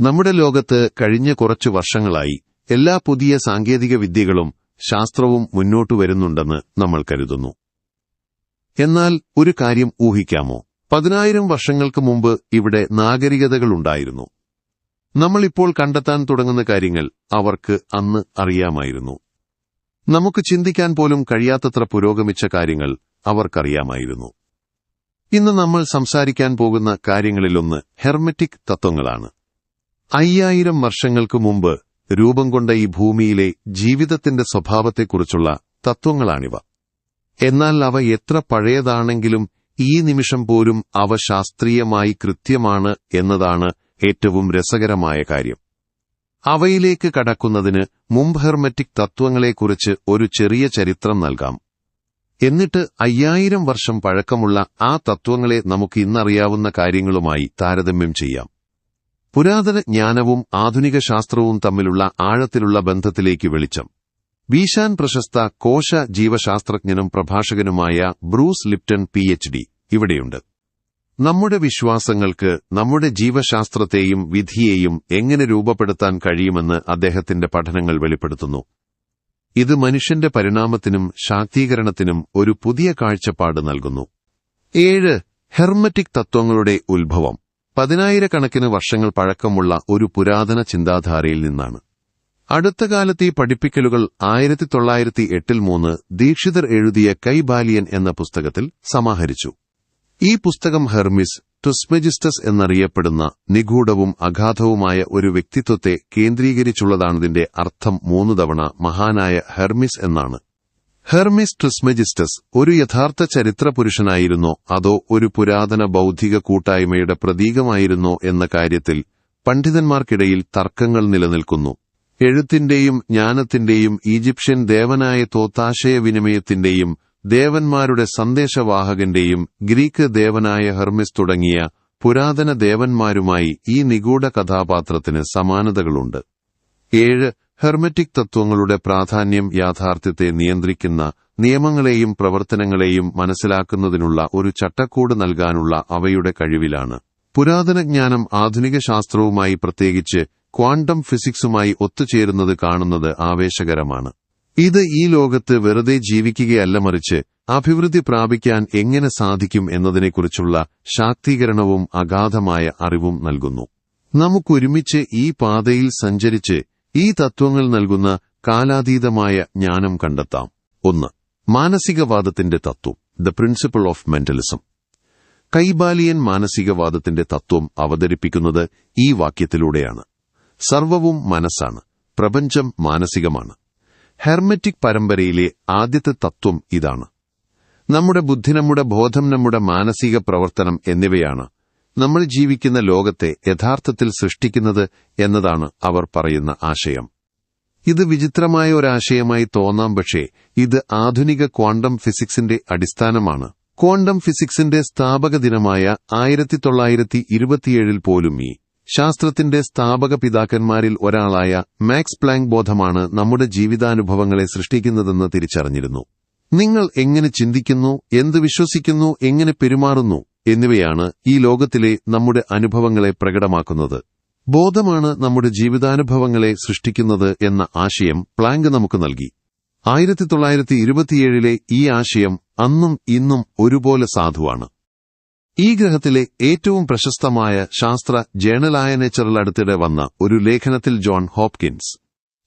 നമ്മുടെ ലോകത്ത് കഴിഞ്ഞ കുറച്ചു വർഷങ്ങളായി എല്ലാ പുതിയ സാങ്കേതിക വിദ്യകളും ശാസ്ത്രവും മുന്നോട്ടു വരുന്നുണ്ടെന്ന് നമ്മൾ കരുതുന്നു. എന്നാൽ ഒരു കാര്യം ഊഹിക്കാമോ? പതിനായിരം വർഷങ്ങൾക്ക് മുമ്പ് ഇവിടെ നാഗരികതകളുണ്ടായിരുന്നു നമ്മളിപ്പോൾ കണ്ടെത്താൻ തുടങ്ങുന്ന കാര്യങ്ങൾ അവർക്ക് അന്ന് അറിയാമായിരുന്നു. നമുക്ക് ചിന്തിക്കാൻ പോലും കഴിയാത്തത്ര പുരോഗമിച്ച കാര്യങ്ങൾ അവർക്കറിയാമായിരുന്നു. ഇന്ന് നമ്മൾ സംസാരിക്കാൻ പോകുന്ന കാര്യങ്ങളിലൊന്ന് ഹെർമെറ്റിക് തത്വങ്ങളാണ്. അയ്യായിരം വർഷങ്ങൾക്ക് മുമ്പ് രൂപം കൊണ്ട ഈ ഭൂമിയിലെ ജീവിതത്തിന്റെ സ്വഭാവത്തെക്കുറിച്ചുള്ള തത്വങ്ങളാണിവ. എന്നാൽ അവ എത്ര പഴയതാണെങ്കിലും ഈ നിമിഷം പോലും അവ ശാസ്ത്രീയമായി കൃത്യമാണ് എന്നതാണ് ഏറ്റവും രസകരമായ കാര്യം. അവയിലേക്ക് കടക്കുന്നതിന് മുമ്പ് ഹെർമറ്റിക് തത്വങ്ങളെക്കുറിച്ച് ഒരു ചെറിയ ചരിത്രം നൽകാം. എന്നിട്ട് അയ്യായിരം വർഷം പഴക്കമുള്ള ആ തത്വങ്ങളെ നമുക്ക് ഇന്നറിയാവുന്ന കാര്യങ്ങളുമായി താരതമ്യം ചെയ്യാം. പുരാതന ജ്ഞാനവും ആധുനിക ശാസ്ത്രവും തമ്മിലുള്ള ആഴത്തിലുള്ള ബന്ധത്തിലേക്ക് വെളിച്ചം. വീശാൻ പ്രശസ്ത കോശ ജീവശാസ്ത്രജ്ഞനും പ്രഭാഷകനുമായ Bruce Lipton P H D ഇവിടെയുണ്ട്. നമ്മുടെ വിശ്വാസങ്ങൾക്ക് നമ്മുടെ ജീവശാസ്ത്രത്തെയും വിധിയെയും എങ്ങനെ രൂപപ്പെടുത്താൻ കഴിയുമെന്ന് അദ്ദേഹത്തിന്റെ പഠനങ്ങൾ വെളിപ്പെടുത്തുന്നു. ഇത് മനുഷ്യന്റെ പരിണാമത്തിനും ശാക്തീകരണത്തിനും ഒരു പുതിയ കാഴ്ചപ്പാട് നൽകുന്നു. ഏഴ് ഹെർമറ്റിക് തത്വങ്ങളുടെ ഉത്ഭവം. പതിനായിരക്കണക്കിന് വർഷങ്ങൾ പഴക്കമുള്ള ഒരു പുരാതന ചിന്താധാരയിൽ നിന്നാണ്. അടുത്ത കാലത്ത് ഈ പഠിപ്പിക്കലുകൾ ആയിരത്തി തൊള്ളായിരത്തി എട്ടിൽ മൂന്ന് ദീക്ഷിതർ എഴുതിയ കൈബാലിയൻ എന്ന പുസ്തകത്തിൽ സമാഹരിച്ചു. ഈ പുസ്തകം ഹെർമിസ് ടുസ്മെജിസ്റ്റസ് എന്നറിയപ്പെടുന്ന നിഗൂഢവും അഗാധവുമായ ഒരു വ്യക്തിത്വത്തെ കേന്ദ്രീകരിച്ചുള്ളതാണതിന്റെ അർത്ഥം മൂന്ന് തവണ മഹാനായ ഹെർമിസ് എന്നാണ്. ഹെർമിസ് ട്രിസ്മെജിസ്റ്റസ് ഒരു യഥാർത്ഥ ചരിത്ര പുരുഷനായിരുന്നോ അതോ ഒരു പുരാതന ബൌദ്ധിക കൂട്ടായ്മയുടെ പ്രതീകമായിരുന്നോ എന്ന കാര്യത്തിൽ പണ്ഡിതന്മാർക്കിടയിൽ തർക്കങ്ങൾ നിലനിൽക്കുന്നു. എഴുത്തിന്റെയും ജ്ഞാനത്തിന്റെയും ഈജിപ്ഷ്യൻ ദേവനായ തോത്താശയവിനിമയത്തിന്റെയും ദേവന്മാരുടെ സന്ദേശവാഹകന്റെയും ഗ്രീക്ക് ദേവനായ ഹെർമിസ് തുടങ്ങിയ പുരാതന ദേവന്മാരുമായി ഈ നിഗൂഢ കഥാപാത്രത്തിന് സമാനതകളുണ്ട്. ഏഴ് ഹെർമറ്റിക് തത്വങ്ങളുടെ പ്രാധാന്യം യാഥാർത്ഥ്യത്തെ നിയന്ത്രിക്കുന്ന നിയമങ്ങളെയും പ്രവർത്തനങ്ങളെയും മനസ്സിലാക്കുന്നതിനുള്ള ഒരു ചട്ടക്കൂട് നൽകാനുള്ള അവയുടെ കഴിവിലാണ്. പുരാതന ജ്ഞാനം ആധുനിക ശാസ്ത്രവുമായി പ്രത്യേകിച്ച് ക്വാണ്ടം ഫിസിക്സുമായി ഒത്തുചേരുന്നത് കാണുന്നത് ആവേശകരമാണ്. ഇത് ഈ ലോകത്ത് വെറുതെ ജീവിക്കുകയല്ല മറിച്ച് അഭിവൃദ്ധി പ്രാപിക്കാൻ എങ്ങനെ സാധിക്കും എന്നതിനെക്കുറിച്ചുള്ള ശാക്തീകരണവും അഗാധമായ അറിവും നൽകുന്നു. നമുക്കൊരുമിച്ച് ഈ പാതയിൽ സഞ്ചരിച്ച് ഈ തത്വങ്ങൾ നൽകുന്ന കാലാതീതമായ ജ്ഞാനം കണ്ടെത്താം. ഒന്ന് മാനസികവാദത്തിന്റെ തത്വം the principle of mentalism Kybalion മാനസികവാദത്തിന്റെ തത്വം അവതരിപ്പിക്കുന്നത് ഈ വാക്യത്തിലൂടെയാണ്. സർവവും മനസ്സാണ് പ്രപഞ്ചം മാനസികമാണ്. ഹെർമെറ്റിക് പരമ്പരയിലെ ആദ്യത്തെ തത്വം ഇതാണ്. നമ്മുടെ ബുദ്ധി നമ്മുടെ ബോധം നമ്മുടെ മാനസിക പ്രവർത്തനം എന്നിവയാണ് നമ്മൾ ജീവിക്കുന്ന ലോകത്തെ യഥാർത്ഥത്തിൽ സൃഷ്ടിക്കുന്നത് എന്നതാണ് അവർ പറയുന്ന ആശയം. ഇത് വിചിത്രമായ ഒരാശയമായി തോന്നാം പക്ഷേ ഇത് ആധുനിക ക്വാണ്ടം ഫിസിക്സിന്റെ അടിസ്ഥാനമാണ്. ക്വാണ്ടം ഫിസിക്സിന്റെ സ്ഥാപക ദിനമായ ആയിരത്തി തൊള്ളായിരത്തി ഇരുപത്തിയേഴിൽ പോലും ഈ ശാസ്ത്രത്തിന്റെ സ്ഥാപക പിതാക്കന്മാരിൽ ഒരാളായ മാക്സ് പ്ലാങ്ക് ബോധമാണ് നമ്മുടെ ജീവിതാനുഭവങ്ങളെ സൃഷ്ടിക്കുന്നതെന്ന് തിരിച്ചറിഞ്ഞിരുന്നു. നിങ്ങൾ എങ്ങനെ ചിന്തിക്കുന്നു എന്ത് വിശ്വസിക്കുന്നു എങ്ങനെ പെരുമാറുന്നു എന്നിവയാണ് ഈ ലോകത്തിലെ നമ്മുടെ അനുഭവങ്ങളെ പ്രകടമാക്കുന്നത്. ബോധമാണ് നമ്മുടെ ജീവിതാനുഭവങ്ങളെ സൃഷ്ടിക്കുന്നത് എന്ന ആശയം പ്ലാങ്ക് നമുക്ക് നൽകി. ആയിരത്തി തൊള്ളായിരത്തി ഇരുപത്തിയേഴിലെ ഈ ആശയം അന്നും ഇന്നും ഒരുപോലെ സാധുവാണ്. ഈ ഗ്രഹത്തിലെ ഏറ്റവും പ്രശസ്തമായ ശാസ്ത്ര ജേണലായ നേച്ചറിൽ അടുത്തിടെ വന്ന ഒരു ലേഖനത്തിൽ ജോൺ ഹോപ്കിൻസ്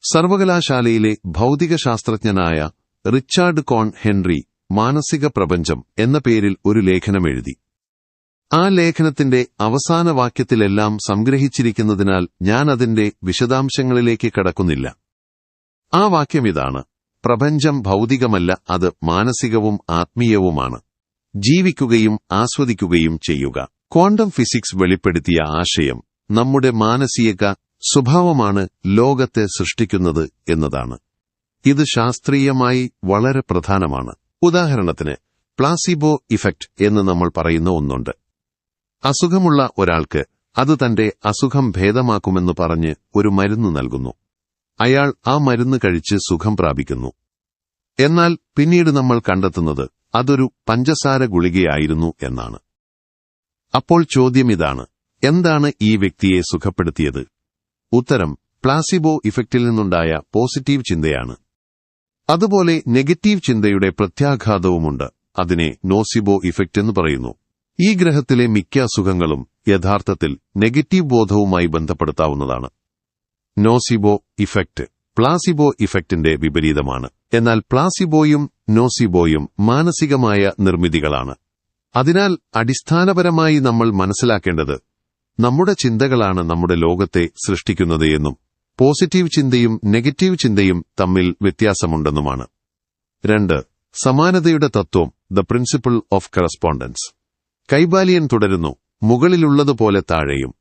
സർവകലാശാലയിലെ ഭൗതിക ശാസ്ത്രജ്ഞനായ റിച്ചാർഡ് കോൺ ഹെൻറി മാനസിക പ്രപഞ്ചം എന്ന പേരിൽ ഒരു ലേഖനം എഴുതി. ആ ലേഖനത്തിന്റെ അവസാന വാക്യത്തിലെല്ലാം സംഗ്രഹിച്ചിരിക്കുന്നതിനാൽ ഞാൻ അതിന്റെ വിശദാംശങ്ങളിലേക്ക് കടക്കുന്നില്ല. ആ വാക്യം ഇതാണ്. പ്രപഞ്ചം ഭൗതികമല്ല അത് മാനസികവും ആത്മീയവുമാണ്. ജീവിക്കുകയും ആസ്വദിക്കുകയും ചെയ്യുക. ക്വാണ്ടം ഫിസിക്സ് വെളിപ്പെടുത്തിയ ആശയം നമ്മുടെ മാനസിക സ്വഭാവമാണ് ലോകത്തെ സൃഷ്ടിക്കുന്നത് എന്നതാണ്. ഇത് ശാസ്ത്രീയമായി വളരെ പ്രധാനമാണ്. ഉദാഹരണത്തിന് പ്ലാസിബോ ഇഫക്റ്റ് എന്ന് നമ്മൾ പറയുന്ന ഒന്നുണ്ട്. അസുഖമുള്ള ഒരാൾക്ക് അത് തന്റെ അസുഖം ഭേദമാക്കുമെന്ന് പറഞ്ഞ് ഒരു മരുന്ന് നൽകുന്നു. അയാൾ ആ മരുന്ന് കഴിച്ച് സുഖം പ്രാപിക്കുന്നു. എന്നാൽ പിന്നീട് നമ്മൾ കണ്ടെത്തുന്നത് അതൊരു പഞ്ചസാര ഗുളികയായിരുന്നു എന്നാണ്. അപ്പോൾ ചോദ്യം ഇതാണ് എന്താണ് ഈ വ്യക്തിയെ സുഖപ്പെടുത്തിയത്? ഉത്തരം പ്ലാസിബോ ഇഫക്റ്റിൽ നിന്നുണ്ടായ പോസിറ്റീവ് ചിന്തയാണ്. അതുപോലെ നെഗറ്റീവ് ചിന്തയുടെ പ്രത്യാഘാതവുമുണ്ട് അതിനെ നോസിബോ ഇഫക്റ്റ് എന്ന് പറയുന്നു. ഈ ഗ്രഹത്തിലെ മിക്ക അസുഖങ്ങളും യഥാർത്ഥത്തിൽ നെഗറ്റീവ് ബോധവുമായി ബന്ധപ്പെടുത്താവുന്നതാണ്. നോസിബോ ഇഫക്റ്റ് പ്ലാസിബോ ഇഫക്റ്റിന്റെ വിപരീതമാണ്. എന്നാൽ പ്ലാസിബോയും നോസിബോയും മാനസികമായ നിർമ്മിതികളാണ്. അതിനാൽ അടിസ്ഥാനപരമായി നമ്മൾ മനസ്സിലാക്കേണ്ടത് നമ്മുടെ ചിന്തകളാണ് നമ്മുടെ ലോകത്തെ സൃഷ്ടിക്കുന്നത് എന്നും പോസിറ്റീവ് ചിന്തയും നെഗറ്റീവ് ചിന്തയും തമ്മിൽ വ്യത്യാസമുണ്ടെന്നുമാണ്. രണ്ട് സമാനതയുടെ തത്വം the principle of correspondence. Kybalion തുടരുന്നു മുകളിലുള്ളതുപോലെ താഴെയും.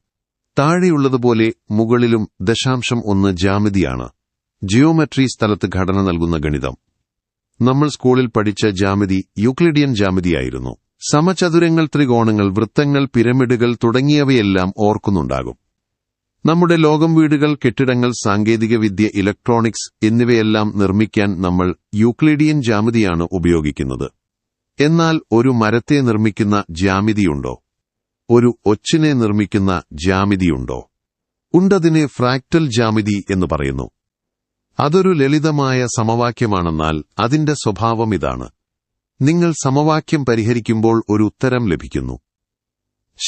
താഴെയുള്ളതുപോലെ മുകളിലും ദശാംശം ഒന്ന് ജാമിതിയാണ് ജിയോമെട്രി സ്ഥലത്ത് ഘടന നൽകുന്ന ഗണിതം. നമ്മൾ സ്കൂളിൽ പഠിച്ച ജാമിതി യൂക്ലിഡിയൻ ജാമിതിയായിരുന്നു സമചതുരങ്ങൾ ത്രികോണങ്ങൾ വൃത്തങ്ങൾ പിരമിഡുകൾ തുടങ്ങിയവയെല്ലാം ഓർക്കുന്നുണ്ടാകും. നമ്മുടെ ലോകം വീടുകൾ കെട്ടിടങ്ങൾ സാങ്കേതികവിദ്യ ഇലക്ട്രോണിക്സ് എന്നിവയെല്ലാം നിർമ്മിക്കാൻ നമ്മൾ യൂക്ലിഡിയൻ ജാമിതിയാണ് ഉപയോഗിക്കുന്നത്. എന്നാൽ ഒരു മരത്തെ നിർമ്മിക്കുന്ന ജ്യാമിതിയുണ്ടോ? ഒരു ഒച്ചിനെ നിർമ്മിക്കുന്ന ജ്യാമിതിയുണ്ടോ? ഉണ്ടതിനെ ഫ്രാക്ടൽ ജ്യാമിതി എന്ന് പറയുന്നു. അതൊരു ലളിതമായ സമവാക്യമാണെന്നാൽ അതിന്റെ സ്വഭാവം ഇതാണ്. നിങ്ങൾ സമവാക്യം പരിഹരിക്കുമ്പോൾ ഒരു ഉത്തരം ലഭിക്കുന്നു.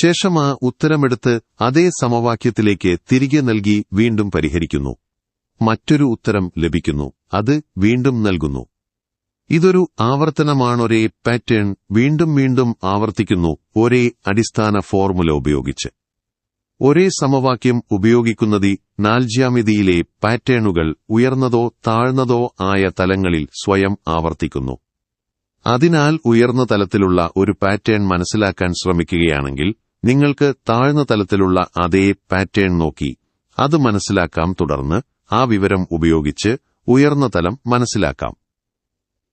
ശേഷം ആ ഉത്തരമെടുത്ത് അതേ സമവാക്യത്തിലേക്ക് തിരികെ നൽകി വീണ്ടും പരിഹരിക്കുന്നു. മറ്റൊരു ഉത്തരം ലഭിക്കുന്നു. അത് വീണ്ടും നൽകുന്നു. ഇതൊരു ആവർത്തനമാണ് ഒരേ പാറ്റേൺ വീണ്ടും വീണ്ടും ആവർത്തിക്കുന്നു ഒരേ അടിസ്ഥാന ഫോർമുല ഉപയോഗിച്ച്. ഒരേ സമവാക്യം ഉപയോഗിക്കുന്നത് നാൽജ്യാമിതിയിലെ പാറ്റേണുകൾ ഉയർന്നതോ താഴ്ന്നതോ ആയ തലങ്ങളിൽ സ്വയം ആവർത്തിക്കുന്നു. അതിനാൽ ഉയർന്ന തലത്തിലുള്ള ഒരു പാറ്റേൺ മനസ്സിലാക്കാൻ ശ്രമിക്കുകയാണെങ്കിൽ നിങ്ങൾക്ക് താഴ്ന്ന തലത്തിലുള്ള അതേ പാറ്റേൺ നോക്കി അത് മനസ്സിലാക്കാം തുടർന്ന് ആ വിവരം ഉപയോഗിച്ച് ഉയർന്ന തലം മനസ്സിലാക്കാം.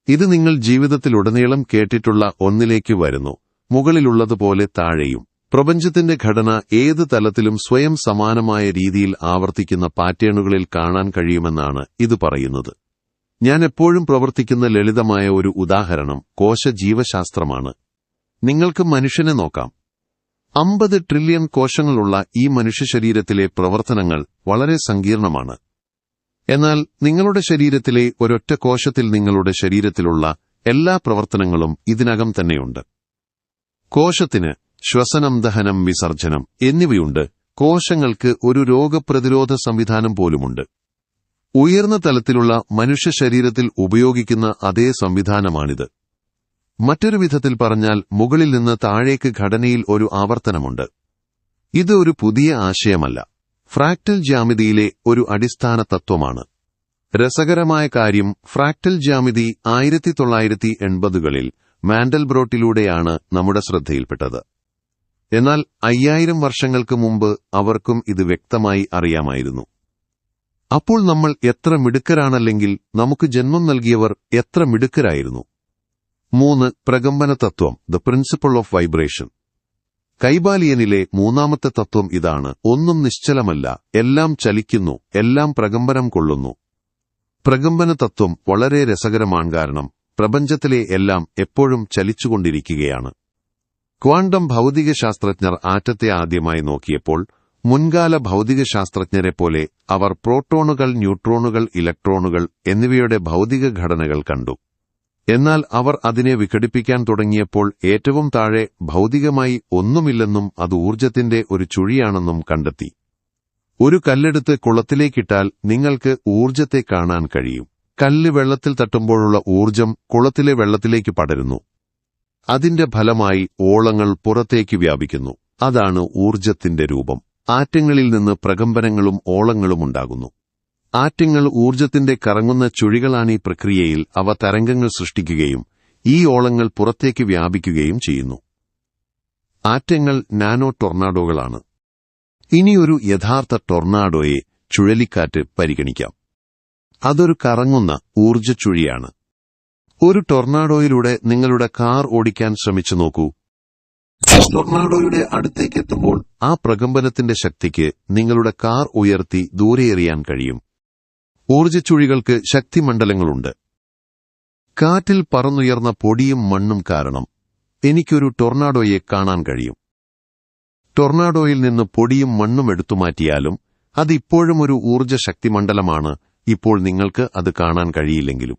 ഇത് നിങ്ങൾ ജീവിതത്തിലുടനീളം കേട്ടിട്ടുള്ള ഒന്നിലേക്ക് വരുന്നു. മുകളിലുള്ളതുപോലെ താഴെയും. പ്രപഞ്ചത്തിന്റെ ഘടന ഏത് തലത്തിലും സ്വയം സമാനമായ രീതിയിൽ ആവർത്തിക്കുന്ന പാറ്റേണുകളിൽ കാണാൻ കഴിയുമെന്നാണ് ഇത് പറയുന്നത്. ഞാൻ എപ്പോഴും പ്രവർത്തിക്കുന്ന ലളിതമായ ഒരു ഉദാഹരണം കോശ ജീവശാസ്ത്രമാണ്. നിങ്ങൾക്ക് മനുഷ്യനെ നോക്കാം. അമ്പത് ട്രില്യൺ കോശങ്ങളുള്ള ഈ മനുഷ്യ പ്രവർത്തനങ്ങൾ വളരെ സങ്കീർണമാണ്. എന്നാൽ നിങ്ങളുടെ ശരീരത്തിലെ ഒരൊറ്റ കോശത്തിൽ നിങ്ങളുടെ ശരീരത്തിലുള്ള എല്ലാ പ്രവർത്തനങ്ങളും ഇതിനകം തന്നെയുണ്ട്. കോശത്തിന് ശ്വസനം ദഹനം വിസർജനം എന്നിവയുണ്ട്. കോശങ്ങൾക്ക് ഒരു രോഗപ്രതിരോധ സംവിധാനം പോലുമുണ്ട്. ഉയർന്ന തലത്തിലുള്ള മനുഷ്യ ശരീരത്തിൽ ഉപയോഗിക്കുന്ന അതേ സംവിധാനമാണിത്. മറ്റൊരു വിധത്തിൽ പറഞ്ഞാൽ മുകളിൽ നിന്ന് താഴേക്ക് ഘടനയിൽ ഒരു ആവർത്തനമുണ്ട്. ഇത് ഒരു പുതിയ ആശയമല്ല. ഫ്രാക്ടൽ ജ്യാമിതിയിലെ ഒരു അടിസ്ഥാന തത്വമാണ് രസകരമായ കാര്യം ഫ്രാക്ടൽ ജ്യാമിതി ആയിരത്തി തൊള്ളായിരത്തി എൺപതുകളിൽ മാൻഡൽബ്രോട്ടിലൂടെയാണ് നമ്മുടെ ശ്രദ്ധയിൽപ്പെട്ടത്. എന്നാൽ അയ്യായിരം വർഷങ്ങൾക്ക് മുമ്പ് അവർക്കും ഇത് വ്യക്തമായി അറിയാമായിരുന്നു. അപ്പോൾ നമ്മൾ എത്ര മിടുക്കരാണല്ലെങ്കിൽ നമുക്ക് ജന്മം നൽകിയവർ എത്ര മിടുക്കരായിരുന്നു. മൂന്ന് പ്രകമ്പന തത്വം ദ പ്രിൻസിപ്പിൾ ഓഫ് വൈബ്രേഷൻ കൈബാലിയനിലെ മൂന്നാമത്തെ തത്വം ഇതാണ്. ഒന്നും നിശ്ചലമല്ല. എല്ലാം ചലിക്കുന്നു. എല്ലാം പ്രകമ്പനം കൊള്ളുന്നു. പ്രകമ്പന തത്വം വളരെ രസകരമാണ് കാരണം പ്രപഞ്ചത്തിലെ എല്ലാം എപ്പോഴും ചലിച്ചുകൊണ്ടിരിക്കുകയാണ്. ക്വാണ്ടം ഭൗതികശാസ്ത്രജ്ഞർ ആറ്റത്തെ ആദ്യമായി നോക്കിയപ്പോൾ മുൻകാല ഭൗതികശാസ്ത്രജ്ഞരെപ്പോലെ അവർ പ്രോട്ടോണുകൾ ന്യൂട്രോണുകൾ ഇലക്ട്രോണുകൾ എന്നിവയുടെ ഭൗതിക ഘടനകൾ കണ്ടു. എന്നാൽ അവർ അതിനെ വിഘടിപ്പിക്കാൻ തുടങ്ങിയപ്പോൾ ഏറ്റവും താഴെ ഭൗതികമായി ഒന്നുമില്ലെന്നും അത് ഊർജത്തിന്റെ ഒരു ചുഴിയാണെന്നും കണ്ടെത്തി. ഒരു കല്ലെടുത്ത് കുളത്തിലേക്കിട്ടാൽ നിങ്ങൾക്ക് ഊർജത്തെ കാണാൻ കഴിയും. കല്ല് വെള്ളത്തിൽ തട്ടുമ്പോഴുള്ള ഊർജം കുളത്തിലെ വെള്ളത്തിലേക്ക് പടരുന്നു. അതിന്റെ ഫലമായി ഓളങ്ങൾ പുറത്തേക്ക് വ്യാപിക്കുന്നു. അതാണ് ഊർജത്തിന്റെ രൂപം. ആറ്റങ്ങളിൽ നിന്ന് പ്രകമ്പനങ്ങളും ഓളങ്ങളും ഉണ്ടാകുന്നു. ആറ്റങ്ങൾ ഊർജത്തിന്റെ കറങ്ങുന്ന ചുഴികളാണ് ഈ പ്രക്രിയയിൽ അവ തരംഗങ്ങൾ സൃഷ്ടിക്കുകയും ഈ ഓളങ്ങൾ പുറത്തേക്ക് വ്യാപിക്കുകയും ചെയ്യുന്നു. ആറ്റങ്ങൾ നാനോ ടൊർണാഡോകളാണ്. ഇനിയൊരു യഥാർത്ഥ ടൊർണാഡോയെ ചുഴലിക്കാറ്റ് പരിഗണിക്കാം. അതൊരു കറങ്ങുന്ന ഊർജ ചുഴിയാണ് ഒരു ടൊർണാഡോയിലൂടെ നിങ്ങളുടെ കാർ ഓടിക്കാൻ ശ്രമിച്ചു നോക്കൂ. ടൊർണാഡോയുടെ അടുത്തേക്ക് എത്തുമ്പോൾ ആ പ്രകമ്പനത്തിന്റെ ശക്തിക്ക് നിങ്ങളുടെ കാർ ഉയർത്തി ദൂരെയെറിയാൻ കഴിയും. ഊർജച്ചുഴികൾക്ക് ശക്തിമണ്ഡലങ്ങളുണ്ട്. കാറ്റിൽ പറന്നുയർന്ന പൊടിയും മണ്ണും കാരണം എനിക്കൊരു ടൊർണാഡോയെ കാണാൻ കഴിയും. ടൊർണാഡോയിൽ നിന്ന് പൊടിയും മണ്ണും എടുത്തുമാറ്റിയാലും അതിപ്പോഴും ഒരു ഊർജ ശക്തിമണ്ഡലമാണ് ഇപ്പോൾ നിങ്ങൾക്ക് അത് കാണാൻ കഴിയില്ലെങ്കിലും.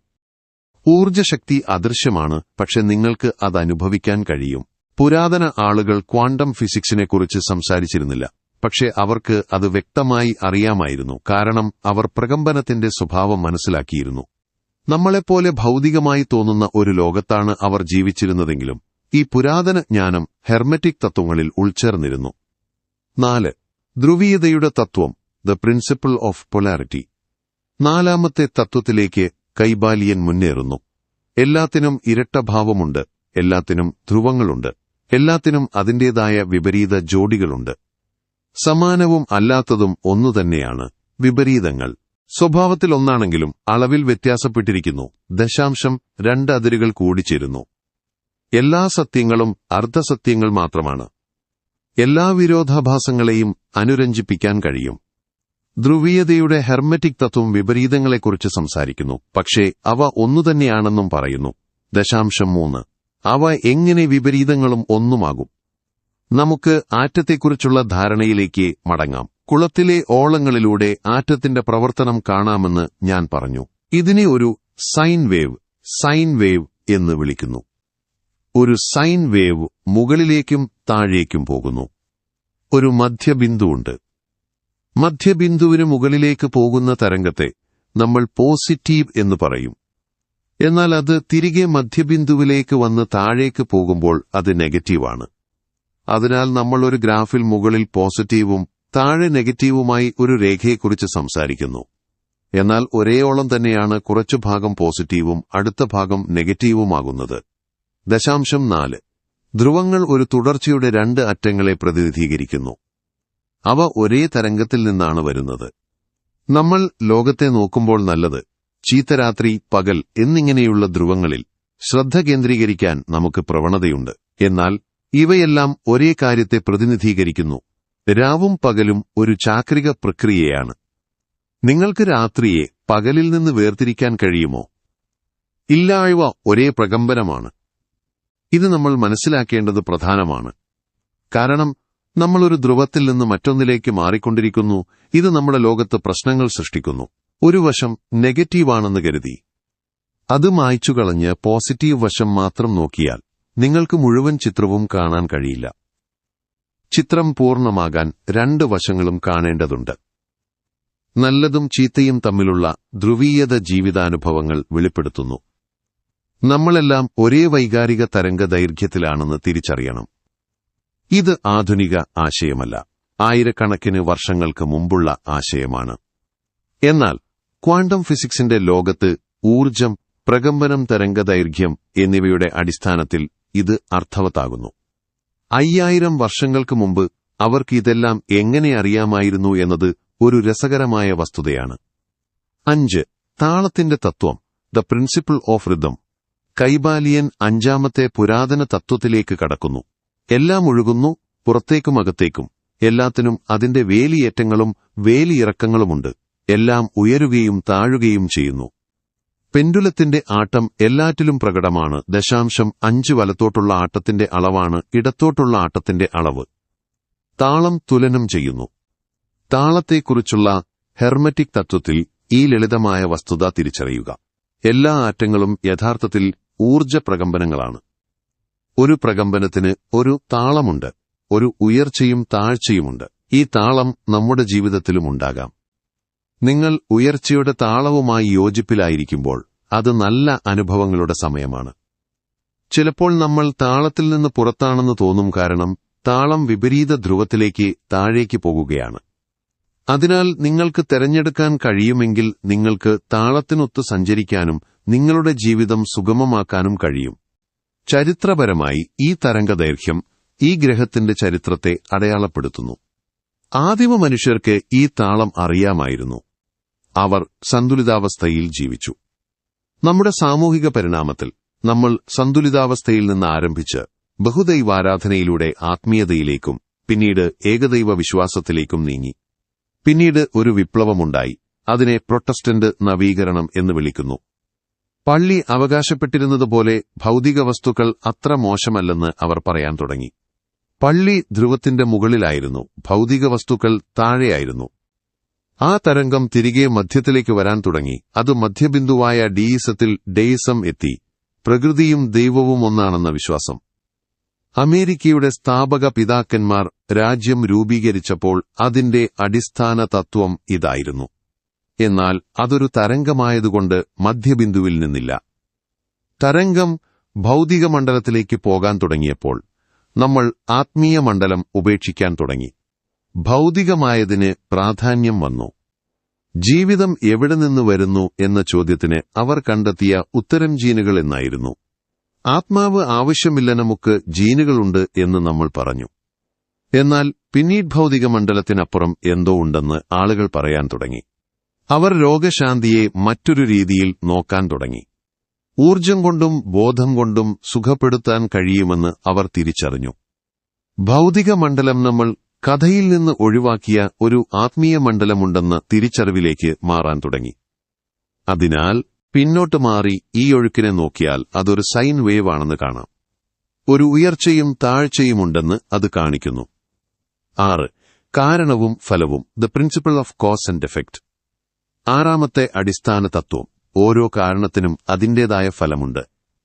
ഊർജശക്തി അദൃശ്യമാണ് പക്ഷെ നിങ്ങൾക്ക് അത് അനുഭവിക്കാൻ കഴിയും. പുരാതന ആളുകൾ ക്വാണ്ടം ഫിസിക്സിനെക്കുറിച്ച് സംസാരിച്ചിരുന്നില്ല. പക്ഷെ അവർക്ക് അത് വ്യക്തമായി അറിയാമായിരുന്നു. കാരണം അവർ പ്രകമ്പനത്തിന്റെ സ്വഭാവം മനസ്സിലാക്കിയിരുന്നു. നമ്മളെപ്പോലെ ഭൗതികമായി തോന്നുന്ന ഒരു ലോകത്താണ് അവർ ജീവിച്ചിരുന്നതെങ്കിലും ഈ പുരാതന ജ്ഞാനം ഹെർമെറ്റിക് തത്വങ്ങളിൽ ഉൾച്ചേർന്നിരുന്നു. നാല്. ധ്രുവീയതയുടെ തത്വം ദ പ്രിൻസിപ്പിൾ ഓഫ് പൊലാരിറ്റി നാലാമത്തെ തത്വത്തിലേക്ക് കൈബാലിയൻ മുന്നേറുന്നു. എല്ലാത്തിനും ഇരട്ടഭാവമുണ്ട് എല്ലാത്തിനും ധ്രുവങ്ങളുണ്ട് എല്ലാത്തിനും അതിന്റേതായ വിപരീത ജോഡികളുണ്ട്. സമാനവും അല്ലാത്തതും ഒന്നുതന്നെയാണ് വിപരീതങ്ങൾ. സ്വഭാവത്തിൽ ഒന്നാണെങ്കിലും അളവിൽ വ്യത്യാസപ്പെട്ടിരിക്കുന്നു. ദശാംശം രണ്ട് അതിരുകൾ കൂടിച്ചേരുന്നു. എല്ലാ സത്യങ്ങളും അർദ്ധസത്യങ്ങൾ മാത്രമാണ്. എല്ലാ വിരോധാഭാസങ്ങളെയും അനുരഞ്ജിപ്പിക്കാൻ കഴിയും. ധ്രുവീയതയുടെ ഹെർമറ്റിക് തത്വം വിപരീതങ്ങളെക്കുറിച്ച് സംസാരിക്കുന്നു. പക്ഷേ അവ ഒന്നുതന്നെയാണെന്നും പറയുന്നു. ദശാംശം മൂന്ന്. അവ എങ്ങനെ വിപരീതങ്ങളും ഒന്നുമാകും? നമുക്ക് ആറ്റത്തെക്കുറിച്ചുള്ള ധാരണയിലേക്ക് മടങ്ങാം. കുളത്തിലെ ഓളങ്ങളിലൂടെ ആറ്റത്തിന്റെ പ്രവർത്തനം കാണാമെന്ന് ഞാൻ പറഞ്ഞു. ഇതിനെ ഒരു സൈൻ വേവ് സൈൻ വേവ് എന്ന് വിളിക്കുന്നു. ഒരു സൈൻ വേവ് മുകളിലേക്കും താഴേക്കും പോകുന്നു. ഒരു മധ്യബിന്ദുവുണ്ട്. മധ്യബിന്ദുവിന് മുകളിലേക്ക് പോകുന്ന തരംഗത്തെ നമ്മൾ പോസിറ്റീവ് എന്ന് പറയും. എന്നാൽ അത് തിരികെ മധ്യബിന്ദുവിലേക്ക് വന്ന് താഴേക്ക് പോകുമ്പോൾ അത് നെഗറ്റീവാണ്. അതിനാൽ നമ്മൾ ഒരു ഗ്രാഫിൽ മുകളിൽ പോസിറ്റീവും താഴെ നെഗറ്റീവുമായി ഒരു രേഖയെക്കുറിച്ച് സംസാരിക്കുന്നു. എന്നാൽ ഒരേയോളം തന്നെയാണ് കുറച്ചു ഭാഗം പോസിറ്റീവും അടുത്ത ഭാഗം നെഗറ്റീവുമാകുന്നത്. ദശാംശം നാല്. ധ്രുവങ്ങൾ ഒരു തുടർച്ചയുടെ രണ്ട് അറ്റങ്ങളെ പ്രതിനിധീകരിക്കുന്നു. അവ ഒരേ തരംഗത്തിൽ നിന്നാണ് വരുന്നത്. നമ്മൾ ലോകത്തെ നോക്കുമ്പോൾ നല്ലത് ചീത്തരാത്രി പകൽ എന്നിങ്ങനെയുള്ള ധ്രുവങ്ങളിൽ ശ്രദ്ധ കേന്ദ്രീകരിക്കാൻ നമുക്ക് പ്രവണതയുണ്ട്. എന്നാൽ ഇവയെല്ലാം ഒരേ കാര്യത്തെ പ്രതിനിധീകരിക്കുന്നു. രാവും പകലും ഒരു ചാക്രിക പ്രക്രിയയാണ്. നിങ്ങൾക്ക് രാത്രിയെ പകലിൽ നിന്ന് വേർതിരിക്കാൻ കഴിയുമോ? ഇല്ലായ്വ ഒരേ പ്രകമ്പനമാണ്. ഇത് നമ്മൾ മനസ്സിലാക്കേണ്ടത് പ്രധാനമാണ്. കാരണം നമ്മൾ ഒരു ധ്രുവത്തിൽ നിന്ന് മറ്റൊന്നിലേക്ക് മാറിക്കൊണ്ടിരിക്കുന്നു. ഇത് നമ്മുടെ ലോകത്ത് പ്രശ്നങ്ങൾ സൃഷ്ടിക്കുന്നു. ഒരു വശം നെഗറ്റീവാണെന്ന് കരുതി. അത് മായ്ച്ചുകളഞ്ഞ് പോസിറ്റീവ് വശം മാത്രം നോക്കിയാൽ നിങ്ങൾക്ക് മുഴുവൻ ചിത്രവും കാണാൻ കഴിയില്ല. ചിത്രം പൂർണമാകാൻ രണ്ട് വശങ്ങളും കാണേണ്ടതുണ്ട്. നല്ലതും ചീത്തയും തമ്മിലുള്ള ധ്രുവീയത ജീവിതാനുഭവങ്ങൾ വെളിപ്പെടുത്തുന്നു. നമ്മളെല്ലാം ഒരേ വൈകാരിക തരംഗ ദൈർഘ്യത്തിലാണെന്ന് തിരിച്ചറിയണം. ഇത് ആധുനിക ആശയമല്ല. ആയിരക്കണക്കിന് വർഷങ്ങൾക്ക് മുമ്പുള്ള ആശയമാണ്. എന്നാൽ ക്വാണ്ടം ഫിസിക്സിന്റെ ലോകത്ത് ഊർജം പ്രകമ്പനം തരംഗദൈർഘ്യം എന്നിവയുടെ അടിസ്ഥാനത്തിൽ ഇത് അർത്ഥവത്താകുന്നു. അയ്യായിരം വർഷങ്ങൾക്ക് മുമ്പ് അവർക്ക് ഇതെല്ലാം എങ്ങനെ അറിയാമായിരുന്നു എന്നത് ഒരു രസകരമായ വസ്തുതയാണ്. അഞ്ച് താളത്തിന്റെ തത്വം the principle of rhythm Kybalion അഞ്ചാമത്തെ പുരാതന തത്വത്തിലേക്ക് കടക്കുന്നു. എല്ലാം ഒഴുകുന്നു പുറത്തേക്കും അകത്തേക്കും. എല്ലാത്തിനും അതിന്റെ വേലിയേറ്റങ്ങളും വേലിയിറക്കങ്ങളുമുണ്ട്. എല്ലാം ഉയരുകയും താഴുകയും ചെയ്യുന്നു. പെൻഡുലത്തിന്റെ ആട്ടം എല്ലാറ്റിലും പ്രകടമാണ്. ദശാംശം അഞ്ച് വലത്തോട്ടുള്ള ആട്ടത്തിന്റെ അളവാണ് ഇടത്തോട്ടുള്ള ആട്ടത്തിന്റെ അളവ്. താളം തുലനം ചെയ്യുന്നു. താളത്തെക്കുറിച്ചുള്ള ഹെർമറ്റിക് തത്വത്തിൽ ഈ ലളിതമായ വസ്തുത തിരിച്ചറിയുക. എല്ലാ ആറ്റങ്ങളും യഥാർത്ഥത്തിൽ ഊർജ പ്രകമ്പനങ്ങളാണ്. ഒരു പ്രകമ്പനത്തിന് ഒരു താളമുണ്ട്. ഒരു ഉയർച്ചയും താഴ്ചയുമുണ്ട്. ഈ താളം നമ്മുടെ ജീവിതത്തിലും ഉണ്ടാകാം. നിങ്ങൾ ഉയർച്ചയുടെ താളവുമായി യോജിപ്പിലായിരിക്കുമ്പോൾ അത് നല്ല അനുഭവങ്ങളുടെ സമയമാണ്. ചിലപ്പോൾ നമ്മൾ താളത്തിൽ നിന്ന് പുറത്താണെന്ന് തോന്നും കാരണം താളം വിപരീത ധ്രുവത്തിലേക്ക് താഴേക്ക് പോകുകയാണ്. അതിനാൽ നിങ്ങൾക്ക് തെരഞ്ഞെടുക്കാൻ കഴിയുമെങ്കിൽ നിങ്ങൾക്ക് താളത്തിനൊത്ത് സഞ്ചരിക്കാനും നിങ്ങളുടെ ജീവിതം സുഗമമാക്കാനും കഴിയും. ചരിത്രപരമായി ഈ തരംഗദൈർഘ്യം ഈ ഗ്രഹത്തിന്റെ ചരിത്രത്തെ അടയാളപ്പെടുത്തുന്നു. ആദിമ മനുഷ്യർക്ക് ഈ താളം അറിയാമായിരുന്നു. അവർ സന്തുലിതാവസ്ഥയിൽ ജീവിച്ചു. നമ്മുടെ സാമൂഹിക പരിണാമത്തിൽ നമ്മൾ സന്തുലിതാവസ്ഥയിൽ നിന്ന് ആരംഭിച്ച് ബഹുദൈവാരാധനയിലൂടെ ആത്മീയതയിലേക്കും പിന്നീട് ഏകദൈവ വിശ്വാസത്തിലേക്കും നീങ്ങി. പിന്നീട് ഒരു വിപ്ലവമുണ്ടായി. അതിനെ പ്രൊട്ടസ്റ്റന്റ് നവീകരണം എന്ന് വിളിക്കുന്നു. പള്ളി അവകാശപ്പെട്ടിരുന്നതുപോലെ ഭൗതിക വസ്തുക്കൾ അത്ര മോശമല്ലെന്ന് അവർ പറയാൻ തുടങ്ങി. പള്ളി ധ്രുവത്തിന്റെ മുകളിലായിരുന്നു. ഭൗതിക വസ്തുക്കൾ താഴെയായിരുന്നു. ആ തരംഗം തിരികെ മധ്യത്തിലേക്ക് വരാൻ തുടങ്ങി. അത് മധ്യബിന്ദുവായ ഡീയിസത്തിൽ ഡെയിസം എത്തി. പ്രകൃതിയും ദൈവവും ഒന്നാണെന്ന വിശ്വാസം. അമേരിക്കയുടെ സ്ഥാപക പിതാക്കന്മാർ രാജ്യം രൂപീകരിച്ചപ്പോൾ അതിന്റെ അടിസ്ഥാന തത്വം ഇതായിരുന്നു. എന്നാൽ അതൊരു തരംഗമായതുകൊണ്ട് മധ്യബിന്ദുവിൽ നിന്നില്ല. തരംഗം ഭൗതിക മണ്ഡലത്തിലേക്ക് പോകാൻ തുടങ്ങിയപ്പോൾ നമ്മൾ ആത്മീയ മണ്ഡലം ഉപേക്ഷിക്കാൻ തുടങ്ങി. ഭൗതികമായതിന് പ്രാധാന്യം വന്നു. ജീവിതം എവിടെ നിന്ന് വരുന്നു എന്ന ചോദ്യത്തിന് അവർ കണ്ടെത്തിയ ഉത്തരം ജീനുകൾ എന്നായിരുന്നു. ആത്മാവ് ആവശ്യമില്ല നമുക്ക് ജീനുകളുണ്ട് എന്ന് നമ്മൾ പറഞ്ഞു. എന്നാൽ പിന്നീട് ഭൗതിക മണ്ഡലത്തിനപ്പുറം എന്തോ ഉണ്ടെന്ന് ആളുകൾ പറയാൻ തുടങ്ങി. അവർ രോഗശാന്തിയെ മറ്റൊരു രീതിയിൽ നോക്കാൻ തുടങ്ങി. ഊർജം കൊണ്ടും ബോധം കൊണ്ടും സുഖപ്പെടുത്താൻ കഴിയുമെന്ന് അവർ തിരിച്ചറിഞ്ഞു. ഭൗതിക മണ്ഡലം നമ്മൾ കഥയിൽ നിന്ന് ഒഴിവാക്കിയ ഒരു ആത്മീയ മണ്ഡലമുണ്ടെന്ന തിരിച്ചറിവിലേക്ക് മാറാൻ തുടങ്ങി. അതിനാൽ പിന്നോട്ട് മാറി ഈ ഒഴുക്കിനെ നോക്കിയാൽ അതൊരു സൈൻ വേവ് ആണെന്ന് കാണാം. ഒരു ഉയർച്ചയും താഴ്ചയുമുണ്ടെന്ന് അത് കാണിക്കുന്നു. ആറ്. കാരണവും ഫലവും the principle of cause and effect ആറാമത്തെ അടിസ്ഥാന തത്വം ഓരോ കാരണത്തിനും അതിന്റേതായ ഫലമുണ്ട്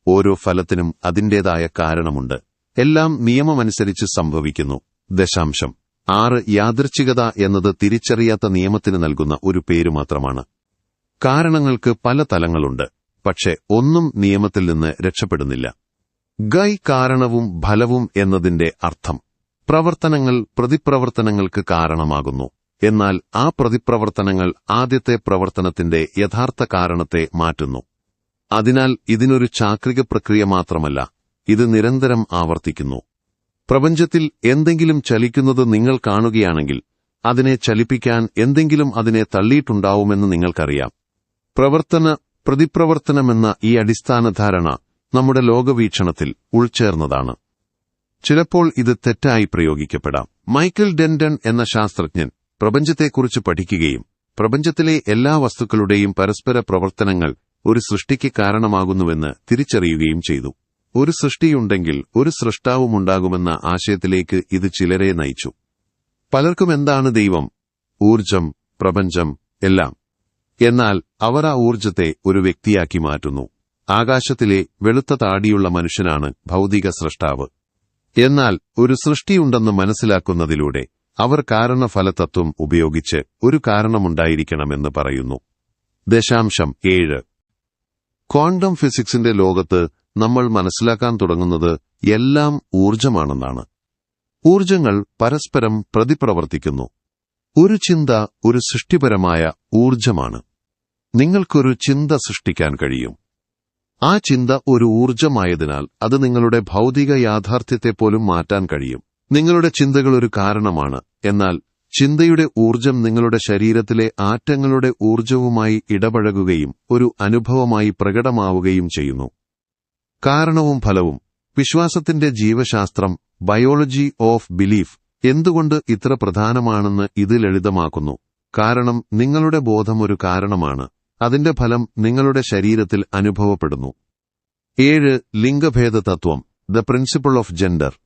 ഓരോ ഫലത്തിനും അതിന്റേതായ കാരണമുണ്ട്. എല്ലാം നിയമമനുസരിച്ച് സംഭവിക്കുന്നു. ദശാംശം. ആറ് യാദൃച്ഛികത എന്നത് തിരിച്ചറിയാത്ത നിയമത്തിന് നൽകുന്ന ഒരു പേര് മാത്രമാണ്. കാരണങ്ങൾക്ക് പല തലങ്ങളുണ്ട് പക്ഷെ ഒന്നും നിയമത്തിൽ നിന്ന് രക്ഷപ്പെടുന്നില്ല. ഗൈ കാരണവും ഫലവും എന്നതിന്റെ അർത്ഥം പ്രവർത്തനങ്ങൾ പ്രതിപ്രവർത്തനങ്ങൾക്ക് കാരണമാകുന്നു. എന്നാൽ ആ പ്രതിപ്രവർത്തനങ്ങൾ ആദ്യത്തെ പ്രവർത്തനത്തിന്റെ യഥാർത്ഥ കാരണത്തെ മാറ്റുന്നു. അതിനാൽ ഇതിനൊരു ചാക്രിക പ്രക്രിയ മാത്രമല്ല ഇത് നിരന്തരം ആവർത്തിക്കുന്നു. പ്രപഞ്ചത്തിൽ എന്തെങ്കിലും ചലിക്കുന്നത് നിങ്ങൾ കാണുകയാണെങ്കിൽ അതിനെ ചലിപ്പിക്കാൻ എന്തെങ്കിലും അതിനെ തള്ളിയിട്ടുണ്ടാവുമെന്ന് നിങ്ങൾക്കറിയാം. പ്രവർത്തന പ്രതിപ്രവർത്തനമെന്ന ഈ അടിസ്ഥാന ധാരണ നമ്മുടെ ലോകവീക്ഷണത്തിൽ ഉൾച്ചേർന്നതാണ്. ചിലപ്പോൾ ഇത് തെറ്റായി പ്രയോഗിക്കപ്പെടാം. മൈക്കിൾ ഡെൻഡൻ എന്ന ശാസ്ത്രജ്ഞൻ പ്രപഞ്ചത്തെക്കുറിച്ച് പഠിക്കുകയും പ്രപഞ്ചത്തിലെ എല്ലാ വസ്തുക്കളുടെയും പരസ്പര പ്രവർത്തനങ്ങൾ ഒരു സൃഷ്ടിക്ക് കാരണമാകുന്നുവെന്ന് തിരിച്ചറിയുകയും ചെയ്തു. ഒരു സൃഷ്ടിയുണ്ടെങ്കിൽ ഒരു സൃഷ്ടാവുമുണ്ടാകുമെന്ന ആശയത്തിലേക്ക് ഇത് ചിലരെ നയിച്ചു. പലർക്കും എന്താണ് ദൈവം ഊർജം പ്രപഞ്ചം എല്ലാം. എന്നാൽ അവർ ആ ഊർജത്തെ ഒരു വ്യക്തിയാക്കി മാറ്റുന്നു. ആകാശത്തിലെ വെളുത്ത താടിയുള്ള മനുഷ്യനാണ് ഭൗതിക സൃഷ്ടാവ്. എന്നാൽ ഒരു സൃഷ്ടിയുണ്ടെന്ന് മനസ്സിലാക്കുന്നതിലൂടെ അവർ കാരണഫലതത്വം ഉപയോഗിച്ച് ഒരു കാരണമുണ്ടായിരിക്കണമെന്ന് പറയുന്നു. ദശാംശം ഏഴ്. ക്വാണ്ടം ഫിസിക്സിന്റെ ലോകത്ത് നമ്മൾ മനസ്സിലാക്കാൻ തുടങ്ങുന്നത് എല്ലാം ഊർജമാണെന്നാണ് ഊർജങ്ങൾ പരസ്പരം പ്രതിപ്രവർത്തിക്കുന്നു. ഒരു ചിന്ത ഒരു സൃഷ്ടിപരമായ ഊർജമാണ് നിങ്ങൾക്കൊരു ചിന്ത സൃഷ്ടിക്കാൻ കഴിയും. ആ ചിന്ത ഒരു ഊർജമായതിനാൽ അത് നിങ്ങളുടെ ഭൗതിക യാഥാർത്ഥ്യത്തെ പോലും മാറ്റാൻ കഴിയും. നിങ്ങളുടെ ചിന്തകൾ ഒരു കാരണമാണ്. എന്നാൽ ചിന്തയുടെ ഊർജം നിങ്ങളുടെ ശരീരത്തിലെ ആറ്റങ്ങളുടെ ഊർജവുമായി ഇടപഴകുകയും ഒരു അനുഭവമായി പ്രകടമാവുകയും ചെയ്യുന്നു. കാരണവും ഫലവും. വിശ്വാസത്തിന്റെ ജീവശാസ്ത്രം ബയോളജി ഓഫ് ബിലീഫ് എന്തുകൊണ്ട് ഇത്ര പ്രധാനമാണെന്ന് ഇത് ലളിതമാക്കുന്നു. കാരണം നിങ്ങളുടെ ബോധം ഒരു കാരണമാണ്. അതിന്റെ ഫലം നിങ്ങളുടെ ശരീരത്തിൽ അനുഭവപ്പെടുന്നു. ഏഴ് ലിംഗഭേദ തത്വം ദ പ്രിൻസിപ്പിൾ ഓഫ് ജെൻഡർ.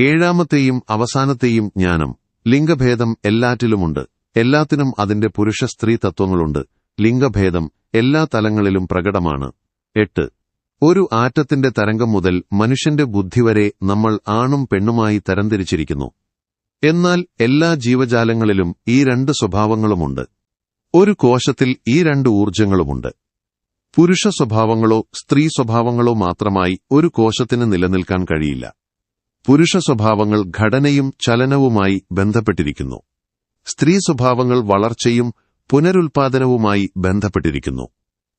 ഏഴാമത്തെയും അവസാനത്തെയും ജ്ഞാനം ലിംഗഭേദം എല്ലാറ്റിലുമുണ്ട്. എല്ലാത്തിനും അതിന്റെ പുരുഷ സ്ത്രീ തത്വങ്ങളുണ്ട്. ലിംഗഭേദം എല്ലാ തലങ്ങളിലും പ്രകടമാണ്. എട്ട് ഒരു ആറ്റത്തിന്റെ തരംഗം മുതൽ മനുഷ്യന്റെ ബുദ്ധി വരെ നമ്മൾ ആണും പെണ്ണുമായി തരംതിരിച്ചിരിക്കുന്നു. എന്നാൽ എല്ലാ ജീവജാലങ്ങളിലും ഈ രണ്ട് സ്വഭാവങ്ങളുമുണ്ട്. ഒരു കോശത്തിൽ ഈ രണ്ട് ഊർജങ്ങളുമുണ്ട് പുരുഷ സ്വഭാവങ്ങളോ സ്ത്രീ സ്വഭാവങ്ങളോ മാത്രമായി ഒരു കോശത്തിന് നിലനിൽക്കാൻ കഴിയില്ല. പുരുഷ സ്വഭാവങ്ങൾ ഘടനയും ചലനവുമായി ബന്ധപ്പെട്ടിരിക്കുന്നു. സ്ത്രീ സ്വഭാവങ്ങൾ വളർച്ചയും പുനരുൽപാദനവുമായി ബന്ധപ്പെട്ടിരിക്കുന്നു.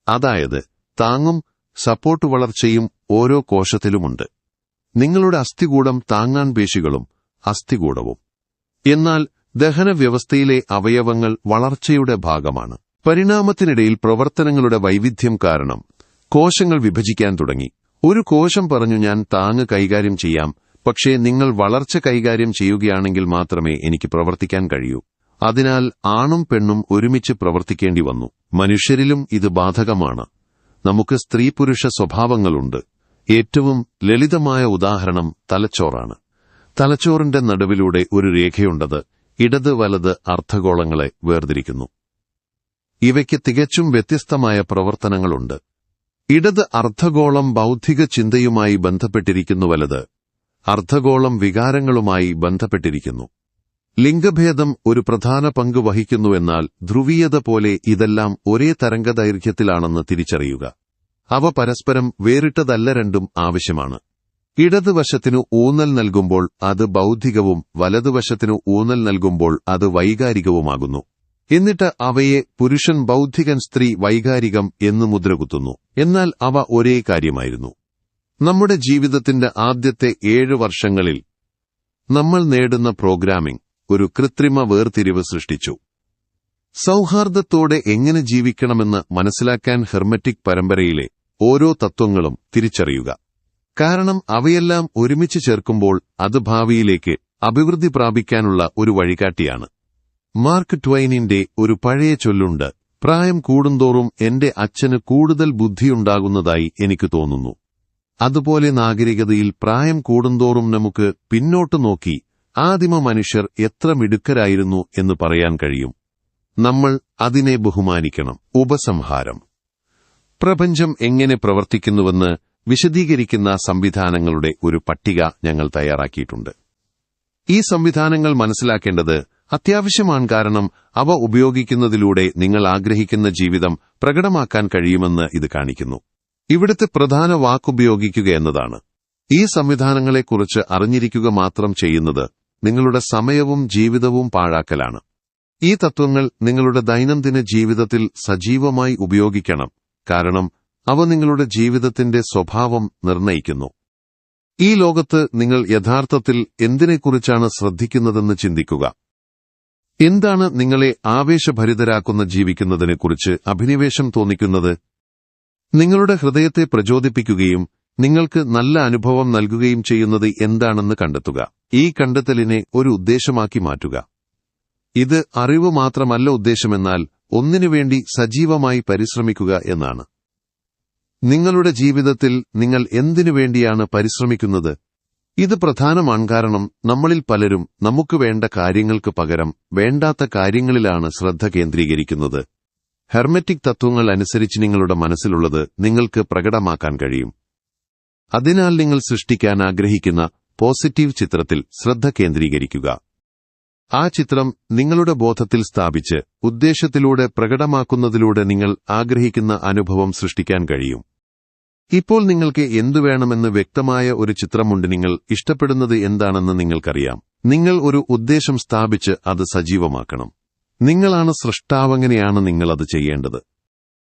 അതായത് താങ്ങും സപ്പോർട്ട് വളർച്ചയും ഓരോ കോശത്തിലുമുണ്ട്. നിങ്ങളുടെ അസ്ഥികൂടം താങ്ങാൻ പേശികളും അസ്ഥികൂടവും. എന്നാൽ ദഹനവ്യവസ്ഥയിലെ അവയവങ്ങൾ വളർച്ചയുടെ ഭാഗമാണ്. പരിണാമത്തിനിടയിൽ പ്രവർത്തനങ്ങളുടെ വൈവിധ്യം കാരണം കോശങ്ങൾ വിഭജിക്കാൻ തുടങ്ങി. ഒരു കോശം പറഞ്ഞു ഞാൻ താങ്ങ് കൈകാര്യം ചെയ്യാം പക്ഷേ നിങ്ങൾ വളർച്ച കൈകാര്യം ചെയ്യുകയാണെങ്കിൽ മാത്രമേ എനിക്ക് പ്രവർത്തിക്കാൻ കഴിയൂ. അതിനാൽ ആണും പെണ്ണും ഒരുമിച്ച് പ്രവർത്തിക്കേണ്ടി വന്നു. മനുഷ്യരിലും ഇത് ബാധകമാണ്. നമുക്ക് സ്ത്രീ പുരുഷ സ്വഭാവങ്ങളുണ്ട്. ഏറ്റവും ലളിതമായ ഉദാഹരണം തലച്ചോറാണ്. തലച്ചോറിന്റെ നടുവിലൂടെ ഒരു രേഖയുണ്ടത് ഇടത് വലത് അർദ്ധഗോളങ്ങളെ വേർതിരിക്കുന്നു. ഇവയ്ക്ക് തികച്ചും വ്യത്യസ്തമായ പ്രവർത്തനങ്ങളുണ്ട്. ഇടത് അർദ്ധഗോളം ബൗദ്ധിക ചിന്തയുമായി ബന്ധപ്പെട്ടിരിക്കുന്നു വലത്. അർദ്ധഗോളം വികാരങ്ങളുമായി ബന്ധപ്പെട്ടിരിക്കുന്നു. ലിംഗഭേദം ഒരു പ്രധാന പങ്ക് വഹിക്കുന്നുവെന്നാൽ ധ്രുവീയത പോലെ ഇതെല്ലാം ഒരേ തരംഗദൈർഘ്യത്തിലാണെന്ന് തിരിച്ചറിയുക. അവ പരസ്പരം വേറിട്ടതല്ല രണ്ടും ആവശ്യമാണ്. ഇടതുവശത്തിനു ഊന്നൽ നൽകുമ്പോൾ അത് ബൗദ്ധികവും വലതുവശത്തിനു ഊന്നൽ നൽകുമ്പോൾ അത് വൈകാരികവുമാകുന്നു. എന്നിട്ട് അവയെ പുരുഷൻ ബൗദ്ധികൻ സ്ത്രീ വൈകാരികം എന്ന് മുദ്രകുത്തുന്നു. എന്നാൽ അവ ഒരേ കാര്യമായിരുന്നു. നമ്മുടെ ജീവിതത്തിന്റെ ആദ്യത്തെ ഏഴ് വർഷങ്ങളിൽ നമ്മൾ നേടുന്ന പ്രോഗ്രാമിംഗ് ഒരു കൃത്രിമ വേർതിരിവ് സൃഷ്ടിച്ചു. സൗഹാർദ്ദത്തോടെ എങ്ങനെ ജീവിക്കണമെന്ന് മനസ്സിലാക്കാൻ ഹെർമറ്റിക് പരമ്പരയിലെ ഓരോ തത്വങ്ങളും തിരിച്ചറിയുക. കാരണം അവയെല്ലാം ഒരുമിച്ച് ചേർക്കുമ്പോൾ അത് ഭാവിയിലേക്ക് അഭിവൃദ്ധി പ്രാപിക്കാനുള്ള ഒരു വഴികാട്ടിയാണ്. മാർക്ക് ട്വൈനിന്റെ ഒരു പഴയ ചൊല്ലുണ്ട് പ്രായം കൂടുന്തോറും എന്റെ അച്ഛന് കൂടുതൽ ബുദ്ധിയുണ്ടാകുന്നതായി എനിക്ക് തോന്നുന്നു. അതുപോലെ നാഗരികതയിൽ പ്രായം കൂടുന്തോറും നമുക്ക് പിന്നോട്ട് നോക്കി ആദിമ മനുഷ്യർ എത്ര മിടുക്കരായിരുന്നു എന്ന് പറയാൻ കഴിയും. നമ്മൾ അതിനെ ബഹുമാനിക്കണം. ഉപസംഹാരം. പ്രപഞ്ചം എങ്ങനെ പ്രവർത്തിക്കുന്നുവെന്ന് വിശദീകരിക്കുന്ന സംവിധാനങ്ങളുടെ ഒരു പട്ടിക ഞങ്ങൾ തയ്യാറാക്കിയിട്ടുണ്ട്. ഈ സംവിധാനങ്ങൾ മനസ്സിലാക്കേണ്ടത് അത്യാവശ്യമാണ് കാരണം അവ ഉപയോഗിക്കുന്നതിലൂടെ നിങ്ങൾ ആഗ്രഹിക്കുന്ന ജീവിതം പ്രകടമാക്കാൻ കഴിയുമെന്ന് ഇത് കാണിക്കുന്നു. ഇവിടുത്തെ പ്രധാന വാക്കുപയോഗിക്കുക എന്നതാണ്. ഈ സംവിധാനങ്ങളെക്കുറിച്ച് അറിഞ്ഞിരിക്കുക മാത്രം ചെയ്യുന്നത് നിങ്ങളുടെ സമയവും ജീവിതവും പാഴാക്കലാണ്. ഈ തത്വങ്ങൾ നിങ്ങളുടെ ദൈനംദിന ജീവിതത്തിൽ സജീവമായി ഉപയോഗിക്കണം കാരണം അവ നിങ്ങളുടെ ജീവിതത്തിന്റെ സ്വഭാവം നിർണയിക്കുന്നു ഈ ലോകത്ത് നിങ്ങൾ യഥാർത്ഥത്തിൽ എന്തിനെക്കുറിച്ചാണ് ശ്രദ്ധിക്കുന്നതെന്ന് ചിന്തിക്കുക. എന്താണ് നിങ്ങളെ ആവേശഭരിതരാക്കുന്ന ജീവിക്കുന്നതിനെക്കുറിച്ച് അഭിനിവേശം തോന്നിക്കുന്നത്? നിങ്ങളുടെ ഹൃദയത്തെ പ്രചോദിപ്പിക്കുകയും നിങ്ങൾക്ക് നല്ല അനുഭവം നൽകുകയും ചെയ്യുന്നത് എന്താണെന്ന് കണ്ടെത്തുക. ഈ കണ്ടെത്തലിനെ ഒരു ഉദ്ദേശമാക്കി മാറ്റുക. ഇത് അറിവ് മാത്രമല്ല ഉദ്ദേശമെന്നാൽ ഒന്നിനുവേണ്ടി സജീവമായി പരിശ്രമിക്കുക എന്നാണ്. നിങ്ങളുടെ ജീവിതത്തിൽ നിങ്ങൾ എന്തിനു വേണ്ടിയാണ് പരിശ്രമിക്കുന്നത്? ഇത് പ്രധാനമാണ് കാരണം നമ്മളിൽ പലരും നമുക്ക് വേണ്ട കാര്യങ്ങൾക്ക് പകരം വേണ്ടാത്ത കാര്യങ്ങളിലാണ് ശ്രദ്ധ കേന്ദ്രീകരിക്കുന്നത്. ഹെർമെറ്റിക് തത്വങ്ങൾ അനുസരിച്ച് നിങ്ങളുടെ മനസ്സിലുള്ളത് നിങ്ങൾക്ക് പ്രകടമാക്കാൻ കഴിയും. അതിനാൽ നിങ്ങൾ സൃഷ്ടിക്കാൻ ആഗ്രഹിക്കുന്ന പോസിറ്റീവ് ചിത്രത്തിൽ ശ്രദ്ധ കേന്ദ്രീകരിക്കുക. ആ ചിത്രം നിങ്ങളുടെ ബോധത്തിൽ സ്ഥാപിച്ച് ഉദ്ദേശത്തിലൂടെ പ്രകടമാക്കുന്നതിലൂടെ നിങ്ങൾ ആഗ്രഹിക്കുന്ന അനുഭവം സൃഷ്ടിക്കാൻ കഴിയും. ഇപ്പോൾ നിങ്ങൾക്ക് എന്തു വേണമെന്ന് വ്യക്തമായ ഒരു ചിത്രമുണ്ട് നിങ്ങൾ ഇഷ്ടപ്പെടുന്നത് എന്താണെന്ന് നിങ്ങൾക്കറിയാം. നിങ്ങൾ ഒരു ഉദ്ദേശം സ്ഥാപിച്ച് അത് സജീവമാക്കണം. നിങ്ങളാണ് സൃഷ്ടാവങ്ങനെയാണ് നിങ്ങൾ അത് ചെയ്യേണ്ടത്.